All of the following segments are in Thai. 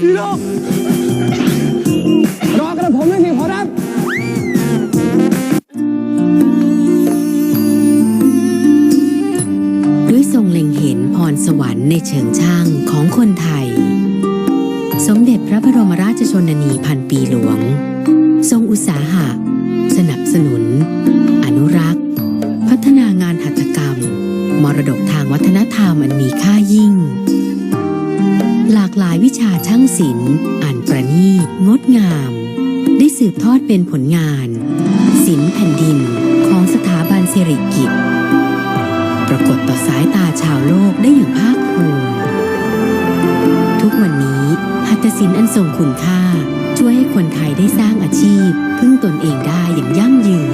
พี่น้รอกระผมไม่มีขอรับด้วยทรงเล็งเห็นพรสวรรค์ในเชิงช่างของคนไทย สมเด็จพระบรมราชชนนีพันปีหลวง ทรงอุตสาหะ สนับสนุน อนุรักษ์ พัฒนางานหัตถกรรม มรดกทางวัฒนธรรมอันมีค่ายิ่งากหลายวิชาช่างศิลป์อันประณีตงดงาม ได้สืบทอดเป็นผลงาน ศิลป์แผ่นดินของสถาบันสิริกิติ์ปรากฏต่อสายตาชาวโลกได้อย่างภาคภูมิทุกวันนี้หัตถศิลป์อันทรงคุณค่า ช่วยให้คนไทยได้สร้างอาชีพ พึ่งตนเองได้อย่างยั่งยืน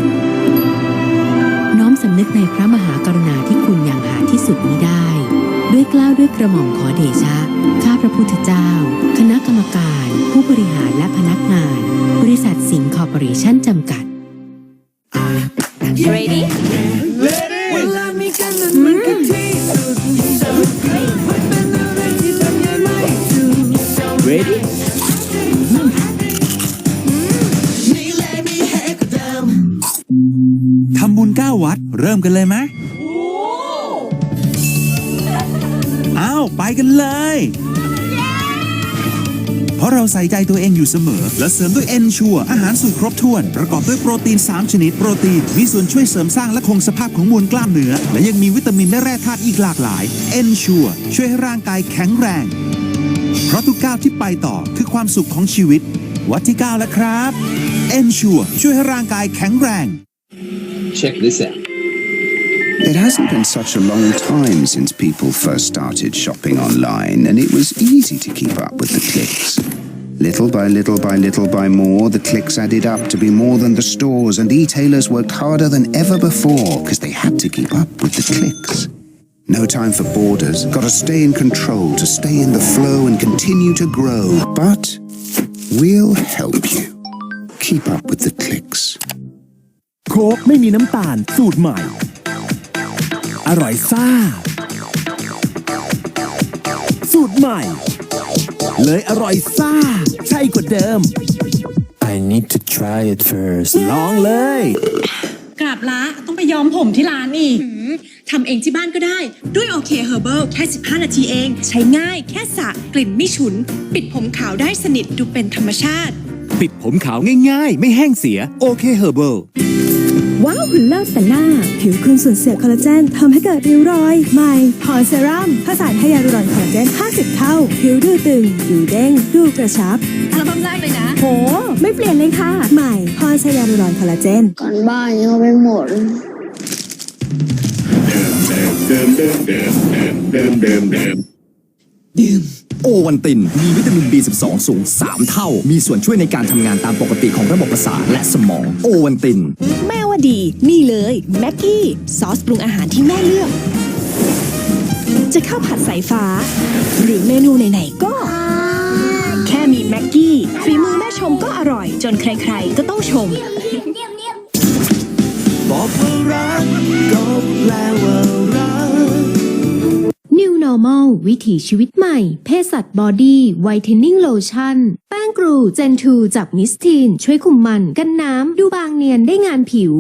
น้อมสำนึกในพระมหากรุณาธิคุณอย่างหาที่สุดมิได้ ด้วยกล้าวด้วยกระหม่อมขอเดชะ พระพุทธเจ้า คณะกรรมการ ผู้บริหารและพนักงาน บริษัทสิงห์คอร์ปอเรชั่นจำกัด Ready? เวลามีกันนั้นมันก็ที่สุดมันเป็นอะไรที่ทำยังไม่ถูก Ready ทำบุญ9วัด เริ่มกันเลยไหมอ้าว ไปกันเลยเพ ราะเราใส่ใจตัวเองอยู่เสมอ และเสริมด้วย e n ชัวอาหารสูตรครบถ้วน ประกอบด้วยโปรตีน 3 ชนิด โปรตีน มีส่วนช่วยเสริมสร้างและคงสภาพของมวลกล้ามเนื้อ และยังมีวิตามินและแร่ธาตุอีกหลากหลาย e n ชัวช่วยให้ร่างกายแข็งแรง เพราะทุกก้าวที่ไปต่อคือความสุขของชีวิต วัดที่ 9 แล้วครับ e n ชัวช่วยให้ร่างกายแข็งแรง Check this out. It hasn't been such a long time since people first started shopping online, and it was easy to keep up with the clicks. Little by little by little by more, the clicks added up to be more than the stores, and e-tailers worked harder than ever before because they had to keep up with the clicks. No time for borders, gotta stay in control to stay in the flow and continue to grow. But we'll help you. Keep up with the clicks. โค้กไม่มีน้ำตาล สูตรใหม่ อร่อยซ่า สูตรใหม่ เลยอร่อยซ่า ใช่กว่าเดิม I need to try it first ลองเลย กราบละต้องไปย้อมผมที่ร้านอีกทำเองที่บ้านก็ได้ ด้วยโอเคเฮอร์เบิลแค่ 15 นาทีเอง ใช้ง่ายแค่สระกลิ่นไม่ฉุน ปิดผมขาวได้สนิทดูเป็นธรรมชาติ ปิดผมขาวง่ายๆ ไม่แห้งเสียโอเคเฮอร์เบิล ว้าวหุ่นเลิศแต่หน้า ผิวคุณสูญเสียคอลลาเจนทำให้เกิดริ้วรอย ใหม่พอเซรั่มผสานให้ยาลูรอนคอลลาเจน 50 เท่า ผิวดูตึง ดูเด้ง ดูกระชับอัลบั้มแรกเลยนะ โห ไม่เปลี่ยนเลยค่ะ ใหม่พอชยาลูรอนคอลลาเจนกันบ้านยังไปหมดโอวันติน มีวิตามิน B12 สูง 3 เท่า มีส่วนช่วยในการทำงานตามปกติของระบบประสาทและสมอง โอวันตินแม่ว่า ดีนี่เลยแม็กกี้ซอสปรุงอาหารที่แม่เลือก จะข้าวผัดสายฟ้า หรือเมนูไหนๆก็ แค่มีแม็กกี้ฝีมือแม่ชมก็อร่อย จนใครๆก็ต้องชม บอกว่ารัก Normal วิถีชีวิตใหม่ เพศสัตว์บอดี้ไวท์เทนนิ่งโลชั่น แป้งกรูเจนทูจากมิสทีน ช่วยคุมมันกันน้ำ ดูบางเนียนได้งานผิว